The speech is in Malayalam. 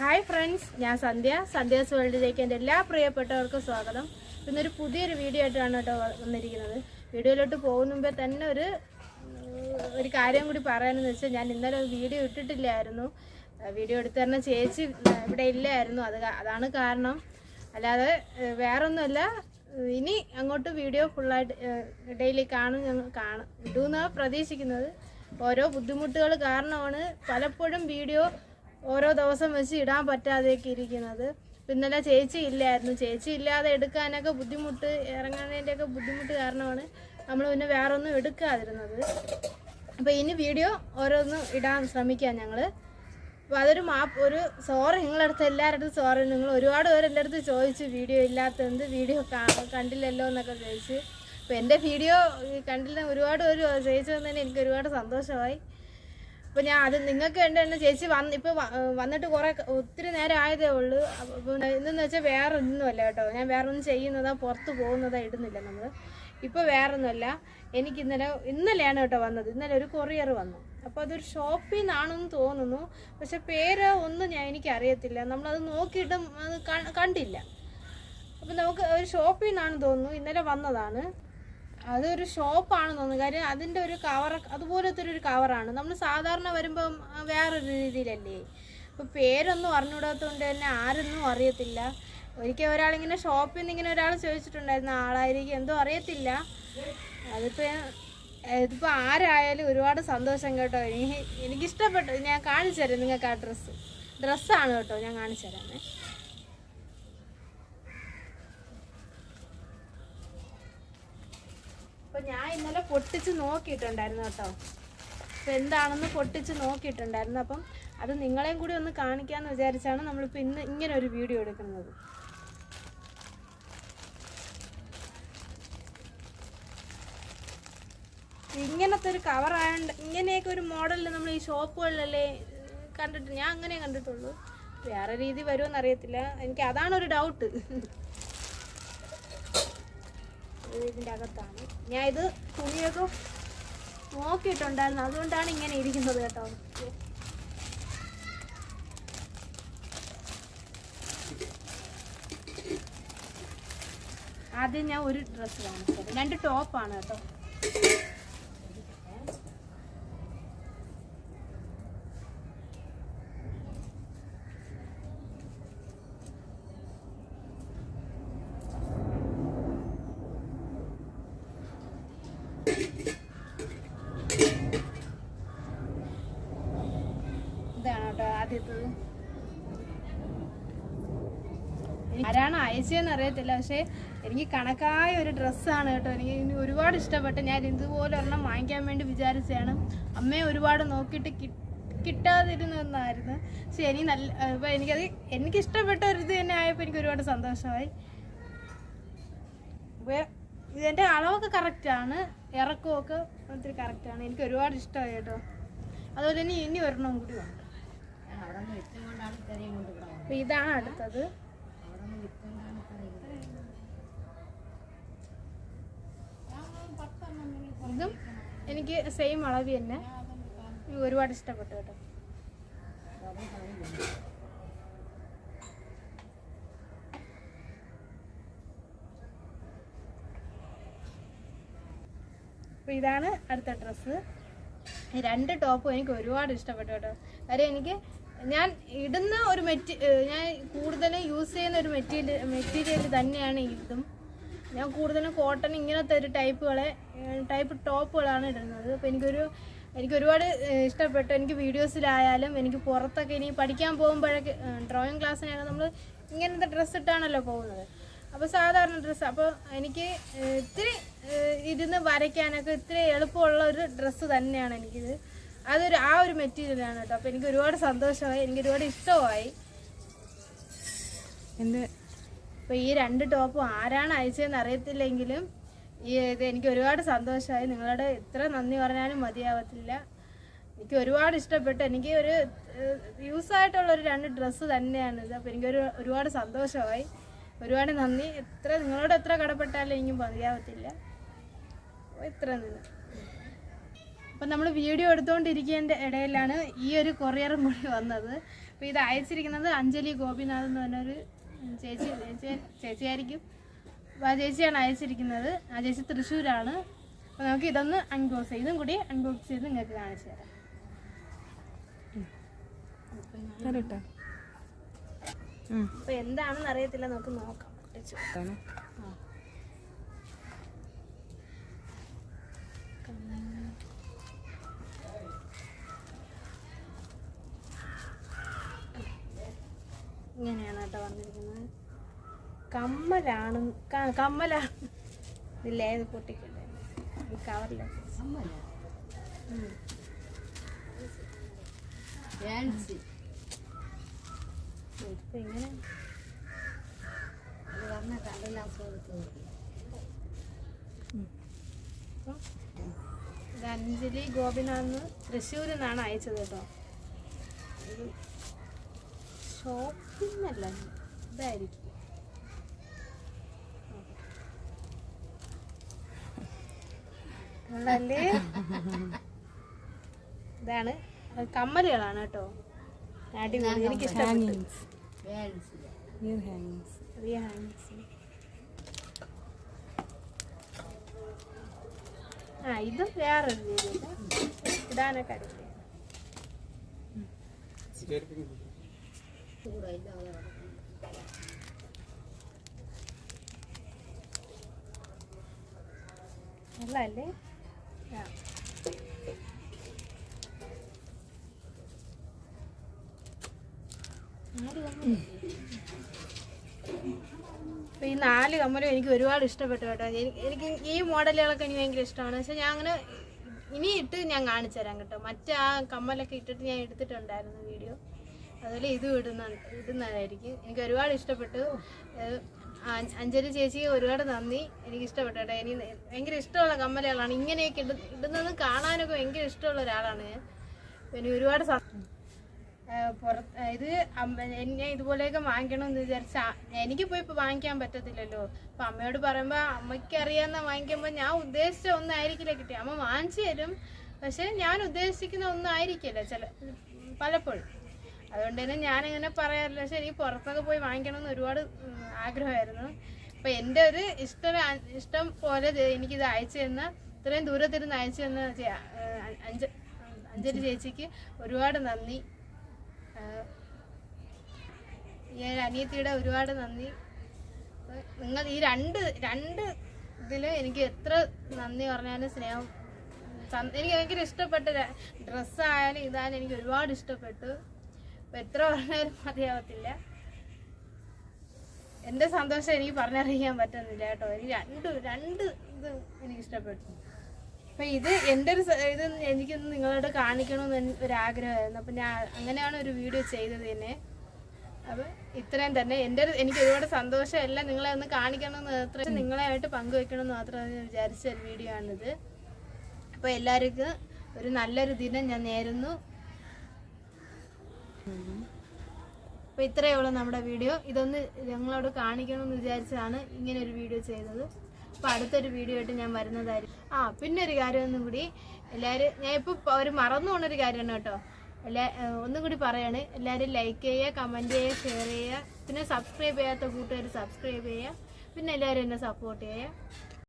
ഹായ് ഫ്രണ്ട്സ് ഞാൻ സന്ധ്യ. സന്ധ്യാസ് വേൾഡിലേക്ക് എന്റെ എല്ലാ പ്രിയപ്പെട്ടവർക്കും സ്വാഗതം. ഇന്നൊരു പുതിയൊരു വീഡിയോ ആയിട്ടാണ് കേട്ടോ വന്നിരിക്കുന്നത്. വീഡിയോയിലോട്ട് പോകുന്ന മുമ്പേ തന്നെ ഒരു ഒരു കാര്യം കൂടി പറയാനെന്ന് വെച്ചാൽ ഞാൻ ഇന്നലെ വീഡിയോ ഇട്ടിട്ടില്ലായിരുന്നു. വീഡിയോ എടുത്തു തരുന്ന ചേച്ചി ഇവിടെ ഇല്ലായിരുന്നു. അത് അതാണ് കാരണം. അല്ലാതെ വേറൊന്നുമല്ല. ഇനി അങ്ങോട്ട് വീഡിയോ ഫുള്ളായിട്ട് ഡെയിലി കാണും ഞങ്ങൾ കാണും. ഇടുമെന്നാണ് പ്രതീക്ഷിക്കുന്നത്. ഓരോ ബുദ്ധിമുട്ടുകൾ കാരണമാണ് പലപ്പോഴും വീഡിയോ ഓരോ ദിവസം വെച്ച് ഇടാൻ പറ്റാതെയൊക്കെ ഇരിക്കുന്നത്. ഇന്നലെ ചേച്ചി ഇല്ലായിരുന്നു. ചേച്ചി ഇല്ലാതെ എടുക്കാനൊക്കെ ബുദ്ധിമുട്ട് ഇറങ്ങുന്നതിന്റെയൊക്കെ ബുദ്ധിമുട്ട് കാരണമാണ് നമ്മൾ പിന്നെ വേറെ ഒന്നും എടുക്കാതിരുന്നത്. അപ്പോൾ ഇനി വീഡിയോ ഓരോന്നും ഇടാൻ ശ്രമിക്കാം ഞങ്ങൾ അപ്പോൾ അതൊരു മാപ്പ് ഒരു സോറി നിങ്ങളുടെ അടുത്ത് എല്ലാവരുടെ സോറി നിങ്ങൾ ഒരുപാട് പേര് എന്റെ ചോദിച്ചു വീഡിയോ ഇല്ലാത്തത് വീഡിയോ കണ്ടില്ലല്ലോ എന്നൊക്കെ ചോദിച്ചു. അപ്പോൾ എന്റെ വീഡിയോ കണ്ടില്ല. ഒരുപാട് പേര് ചോദിച്ചു തന്നെ എനിക്ക് ഒരുപാട് സന്തോഷമായി. അപ്പോൾ ഞാൻ അത് നിങ്ങൾക്ക് ഉണ്ട് ചേച്ചി വന്ന് ഇപ്പോൾ വന്നിട്ട് കുറേ ഒത്തിരി നേരം ആയതേ ഉള്ളൂ. അപ്പൊ ഇന്നെന്ന് വെച്ചാൽ വേറെ ഒന്നുമല്ല കേട്ടോ. ഞാൻ വേറെ ഒന്നും ചെയ്യുന്നതാ പുറത്ത് പോകുന്നതാ ഇടുന്നില്ല നമ്മൾ ഇപ്പോൾ വേറെ ഒന്നുമല്ല എനിക്ക് ഇന്നലെ ഇന്നലെയാണ് കേട്ടോ വന്നത്. ഇന്നലെ ഒരു കൊറിയർ വന്നു. അപ്പോൾ അതൊരു ഷോപ്പിൽ നിന്നാണെന്ന് തോന്നുന്നു. പക്ഷെ പേര് ഒന്നും ഞാൻ എനിക്ക് അറിയത്തില്ല നമ്മളത് നോക്കിയിട്ടും അത് കണ്ടില്ല. അപ്പം നമുക്ക് ഒരു ഷോപ്പിൽ നിന്നാണെന്ന് തോന്നുന്നു. ഇന്നലെ വന്നതാണ്. അതൊരു ഷോപ്പാണ് തോന്നുന്നു. കാര്യം അതിന്റെ ഒരു കവർ അതുപോലത്തെ ഒരു കവറാണ് നമ്മൾ സാധാരണ വരുമ്പം വേറൊരു രീതിയിലല്ലേ? അപ്പോൾ പേരൊന്നും അറിഞ്ഞുകൂടാത്തതുകൊണ്ട് തന്നെ ആരൊന്നും അറിയത്തില്ല. ഒരിക്കൽ ഒരാളിങ്ങനെ ഷോപ്പിൽ നിന്ന് ഇങ്ങനെ ഒരാൾ ചോദിച്ചിട്ടുണ്ടായിരുന്നു ആളായിരിക്കും? എന്തോ അറിയത്തില്ല. അതിപ്പോൾ ഇതിപ്പോൾ ആരായാലും ഒരുപാട് സന്തോഷം കേട്ടോ. എനിക്ക് എനിക്കിഷ്ടപ്പെട്ടു. ഞാൻ കാണിച്ചു തരാം നിങ്ങൾക്ക് ആ ഡ്രസ്സ്. ഡ്രസ്സാണ് കേട്ടോ ഞാൻ കാണിച്ചു തരാമേ അപ്പൊ ഞാൻ ഇന്നലെ പൊട്ടിച്ച് നോക്കിയിട്ടുണ്ടായിരുന്നു കേട്ടോ. അപ്പൊ എന്താണെന്ന് പൊട്ടിച്ച് നോക്കിയിട്ടുണ്ടായിരുന്നു. അപ്പം അത് നിങ്ങളെയും കൂടി ഒന്ന് കാണിക്കാന്ന് വിചാരിച്ചാണ് നമ്മളിപ്പോൾ ഇന്ന് ഇങ്ങനെ ഒരു വീഡിയോ എടുക്കുന്നത്. ഇങ്ങനത്തെ ഒരു കവർ ആയതുകൊണ്ട് ഇങ്ങനെയൊക്കെ ഒരു മോഡലിൽ നമ്മൾ ഈ ഷോപ്പുകളിലല്ലേ കണ്ടിട്ട് ഞാൻ അങ്ങനെ കണ്ടിട്ടുള്ളൂ. വേറെ രീതി വരുമെന്ന് അറിയത്തില്ല എനിക്ക് അതാണ് ഒരു ഡൗട്ട് ഇതിന്റെ അകത്താണ്. ഞാൻ ഇത് തുണിയൊക്കെ നോക്കിയിട്ടുണ്ടായിരുന്നു. അതുകൊണ്ടാണ് ഇങ്ങനെ ഇരിക്കുന്നത് കേട്ടോ. ആദ്യം ഞാൻ ഒരു ഡ്രസ്സ് കാണിച്ചത് രണ്ട് ടോപ്പാണ് കേട്ടോ. ഇതാണ് ആരാണ് അയച്ചതെന്ന് അറിയത്തില്ല പക്ഷേ എനിക്ക് കണക്കായ ഒരു ഡ്രസ്സാണ് കേട്ടോ. എനിക്ക് ഇനി ഒരുപാട് ഇഷ്ടപ്പെട്ട് ഞാൻ ഇതുപോലെ ഒരെണ്ണം വാങ്ങിക്കാൻ വേണ്ടി വിചാരിച്ചതാണ്. അമ്മയെ ഒരുപാട് നോക്കിയിട്ട് കിട്ടാതിരുന്നതായിരുന്നു പക്ഷെ എനിക്ക് നല്ല ഇപ്പം എനിക്കത് എനിക്ക് ഇഷ്ടപ്പെട്ട ഒരു ഇത് തന്നെ ആയപ്പോൾ എനിക്ക് ഒരുപാട് സന്തോഷമായി. ഇതിന്റെ അളവൊക്കെ കറക്റ്റാണ് ഇറക്കമൊക്കെ ഒത്തിരി ആണ്. എനിക്ക് ഒരുപാട് ഇഷ്ടമായി കേട്ടോ. അതുപോലെ തന്നെ ഇനി ഒരെണ്ണം കൂടി ഉണ്ട് ഇതാണ് അടുത്തത്. ഇതും എനിക്ക് സെയിം അളവ് തന്നെ. ഒരുപാട് ഇഷ്ടപ്പെട്ടു കേട്ടോ. അപ്പോൾ ഇതാണ് അടുത്ത ഡ്രസ്സ് രണ്ട് ടോപ്പും എനിക്ക് ഒരുപാട് ഇഷ്ടപ്പെട്ടു കേട്ടോ. കാര്യം എനിക്ക് ഞാൻ ഇടുന്ന ഒരു മെറ്റി ഞാൻ കൂടുതലും യൂസ് ചെയ്യുന്ന ഒരു മെറ്റീരിയൽ മെറ്റീരിയൽ തന്നെയാണ് ഇതും. ഞാൻ കൂടുതലും കോട്ടൺ ഇങ്ങനത്തെ ഒരു ടൈപ്പുകളെ ടൈപ്പ് ടോപ്പുകളാണ് ഇടുന്നത്. അപ്പോൾ എനിക്കൊരു എനിക്ക് ഒരുപാട് ഇഷ്ടപ്പെട്ടു. എനിക്ക് വീഡിയോസിലായാലും എനിക്ക് പുറത്തൊക്കെ ഇനി പഠിക്കാൻ പോകുമ്പോഴൊക്കെ ഡ്രോയിങ് ക്ലാസ്സിനൊക്കെ നമ്മൾ ഇങ്ങനത്തെ ഡ്രസ്സ് ഇട്ടാണല്ലോ പോകുന്നത്. അപ്പോൾ സാധാരണ ഡ്രസ്സ് അപ്പോൾ എനിക്ക് ഇത്തിരി ഇരുന്ന് വരയ്ക്കാനൊക്കെ ഇത്തിരി എളുപ്പമുള്ള ഒരു ഡ്രസ്സ് തന്നെയാണ് എനിക്കിത്. അതൊരു ആ ഒരു മെറ്റീരിയലാണ് കേട്ടോ. അപ്പോൾ എനിക്ക് ഒരുപാട് സന്തോഷമായി. എനിക്ക് ഒരുപാട് ഇഷ്ടമായി എന്ത്? അപ്പോൾ ഈ രണ്ട് ടോപ്പും ആരാണ് അയച്ചതെന്ന് അറിയത്തില്ലെങ്കിലും ഈ ഇത് എനിക്ക് ഒരുപാട് സന്തോഷമായി. നിങ്ങളുടെ ഇത്ര നന്ദി പറഞ്ഞാലും മതിയാവത്തില്ല. എനിക്ക് ഒരുപാട് ഇഷ്ടപ്പെട്ടു. എനിക്ക് ഒരു യൂസായിട്ടുള്ള ഒരു രണ്ട് ഡ്രസ്സ് തന്നെയാണ് ഇത്. അപ്പോൾ എനിക്കൊരു ഒരുപാട് സന്തോഷമായി. ഒരുപാട് നന്ദി. എത്ര നിങ്ങളോട് എത്ര കടപ്പെട്ടാലും എനിക്ക് പറയാവത്തില്ല ഇത്ര നിന്ന് അപ്പം നമ്മൾ വീഡിയോ എടുത്തുകൊണ്ടിരിക്കേണ്ട ഇടയിലാണ് ഈ ഒരു കൊറിയറും കൂടി വന്നത്. അപ്പോൾ ഇത് അയച്ചിരിക്കുന്നത് അഞ്ജലി ഗോപിനാഥ് എന്ന് പറഞ്ഞൊരു ചേച്ചി ചേച്ചി ചേച്ചിയായിരിക്കും. ആ ചേച്ചിയാണ് അയച്ചിരിക്കുന്നത്. ആ ചേച്ചി തൃശ്ശൂരാണ്. അപ്പോൾ നമുക്ക് ഇതൊന്ന് അൺബോക്സ് ചെയ്തും കൂടി അൺബോക്സ് ചെയ്ത് നിങ്ങൾക്ക് കാണിച്ചു തരാം. അപ്പോൾ എന്താണെന്ന് അറിയത്തില്ല നമുക്ക് നോക്കാം. ഇങ്ങനെയാണ് കേട്ടോ വന്നിരിക്കുന്നത്. കമ്മലാണ് കമ്മലാണ് ഇല്ലേ ഇത് പൊട്ടിക്കണ്ടേ? ഈ കവറില്ല ഇപ്പൊ ഇങ്ങനെ അപ്പം ഇത് അഞ്ജലി ഗോപിനാഥ് തൃശ്ശൂരിൽ നിന്നാണ് അയച്ചത് കേട്ടോ. ഇത് ഷോപ്പിംഗ് അല്ല ഇതായിരിക്കും? ഇതാണ് കമ്മലുകളാണ് കേട്ടോ. അടിപൊളി എനിക്ക് ഇഷ്ടപ്പെട്ടു ഇയർ ഹാങ്ങിങ്സ് ചെറിയ ഹാൻഡ്സ് ആ ഇത് വേറൊരു രീതിയില്ല ഇടാനൊക്കെ അടിപൊളിയാണ് നല്ലതല്ലേ ആ നാല് കമ്മൽ. അപ്പൊ ഈ നാല് കമ്മലും എനിക്ക് ഒരുപാട് ഇഷ്ടപ്പെട്ടു കേട്ടോ. എനി- എനിക്ക് ഈ മോഡലുകളൊക്കെ എനിക്ക് ഭയങ്കര ഇഷ്ടമാണ്. പക്ഷെ ഞാൻ അങ്ങനെ ഇനി ഇട്ട് ഞാൻ കാണിച്ചു തരാം കേട്ടോ. മറ്റേ ആ കമ്മലൊക്കെ ഇട്ടിട്ട് ഞാൻ എടുത്തിട്ടുണ്ടായിരുന്നു വീഡിയോ. അതുപോലെ ഇതും ഇടുന്ന ഇടുന്നതായിരിക്കും. എനിക്ക് ഒരുപാട് ഇഷ്ടപ്പെട്ടു. ചേച്ചി അഞ്ജലി ചേച്ചിക്ക് ഒരുപാട് നന്ദി. എനിക്ക് ഇഷ്ടപ്പെട്ടു കേട്ടോ. ഇനി ഭയങ്കര ഇഷ്ടമുള്ള കമ്മലുകളാണ്. ഇങ്ങനെയൊക്കെ ഇട ഇടുന്നത് കാണാനൊക്കെ ഭയങ്കര ഇഷ്ടമുള്ള ഒരാളാണ് ഞാൻ. പിന്നെ ഒരുപാട് പുറത്ത് ഇത് എന്നെ ഇതുപോലെയൊക്കെ വാങ്ങിക്കണമെന്ന് വിചാരിച്ച എനിക്കിപ്പോൾ ഇപ്പോൾ വാങ്ങിക്കാൻ പറ്റത്തില്ലല്ലോ. അപ്പം അമ്മയോട് പറയുമ്പോൾ അമ്മയ്ക്ക് അറിയാവുന്ന വാങ്ങിക്കുമ്പോൾ ഞാൻ ഉദ്ദേശിച്ച ഒന്നായിരിക്കില്ല കിട്ടി അമ്മ വാങ്ങിച്ചു തരും. പക്ഷെ ഞാൻ ഉദ്ദേശിക്കുന്ന ഒന്നും ആയിരിക്കില്ല ചില പലപ്പോഴും. അതുകൊണ്ട് തന്നെ ഞാനിങ്ങനെ പറയാറില്ല. പക്ഷെ എനിക്ക് പുറത്തൊക്കെ പോയി വാങ്ങിക്കണമെന്ന് ഒരുപാട് ആഗ്രഹമായിരുന്നു. അപ്പം എന്റെ ഒരു ഇഷ്ടം ഇഷ്ടം പോലെ എനിക്കിത് അയച്ചു തന്ന ഇത്രയും ദൂരത്തിരുന്ന് അയച്ചു തന്ന അഞ്ച് അഞ്ചരി ചേച്ചിക്ക് ഒരുപാട് നന്ദി. ഈ അനിയത്തിയുടെ ഒരുപാട് നന്ദി. നിങ്ങൾ ഈ രണ്ട് രണ്ട് ഇതിൽ എനിക്ക് എത്ര നന്ദി പറഞ്ഞാലും സ്നേഹം. സന്- എനിക്ക് ഭയങ്കര ഇഷ്ടപ്പെട്ട ഡ്രസ്സായാലും ഇതായാലും എനിക്ക് ഒരുപാട് ഇഷ്ടപ്പെട്ടു. അപ്പം എത്ര പറഞ്ഞാലും മതിയാവത്തില്ല. എന്റെ സന്തോഷം എനിക്ക് പറഞ്ഞറിയിക്കാൻ പറ്റുന്നില്ല കേട്ടോ. എനിക്ക് രണ്ട് രണ്ട് ഇത് എനിക്ക് ഇഷ്ടപ്പെട്ടു. അപ്പൊ ഇത് എന്റെ ഒരു ഇത് എനിക്കൊന്ന് നിങ്ങളോട് കാണിക്കണമെന്ന് ഒരു ആഗ്രഹമായിരുന്നു അപ്പൊ ഞാൻ അങ്ങനെയാണ് ഒരു വീഡിയോ ചെയ്തത് തന്നെ അപ്പൊ ഇത്രയും തന്നെ. എന്റെ എനിക്ക് ഒരുപാട് സന്തോഷം എല്ലാം നിങ്ങളെ ഒന്ന് കാണിക്കണമെന്ന് മാത്രം നിങ്ങളായിട്ട് പങ്കുവെക്കണമെന്ന് മാത്രം ഞാൻ വിചാരിച്ച ഒരു വീഡിയോ ആണിത്. അപ്പൊ എല്ലാവർക്കും ഒരു നല്ലൊരു ദിനം ഞാൻ നേരുന്നു. അപ്പൊ ഇത്രയേ ഉള്ളൂ നമ്മുടെ വീഡിയോ. ഇതൊന്ന് ഞങ്ങളോട് കാണിക്കണമെന്ന് വിചാരിച്ചാണ് ഇങ്ങനെ ഒരു വീഡിയോ ചെയ്തത്. അപ്പൊ അടുത്തൊരു വീഡിയോ ആയിട്ട് ഞാൻ വരുന്നതായിരിക്കും. ആ പിന്നെ ഒരു കാര്യം ഒന്നും കൂടി എല്ലാവരും ഞാൻ ഇപ്പൊ ഒരു മറന്നു പോണൊരു കാര്യമാണ് കേട്ടോ. എല്ലാ ഒന്നും കൂടി പറയാണ് എല്ലാവരും ലൈക്ക് ചെയ്യുക കമന്റ് ചെയ്യുക ഷെയർ ചെയ്യുക പിന്നെ സബ്സ്ക്രൈബ് ചെയ്യാത്ത കൂട്ടുകാർ സബ്സ്ക്രൈബ് ചെയ്യുക പിന്നെ എല്ലാവരും എന്നെ സപ്പോർട്ട് ചെയ്യുക.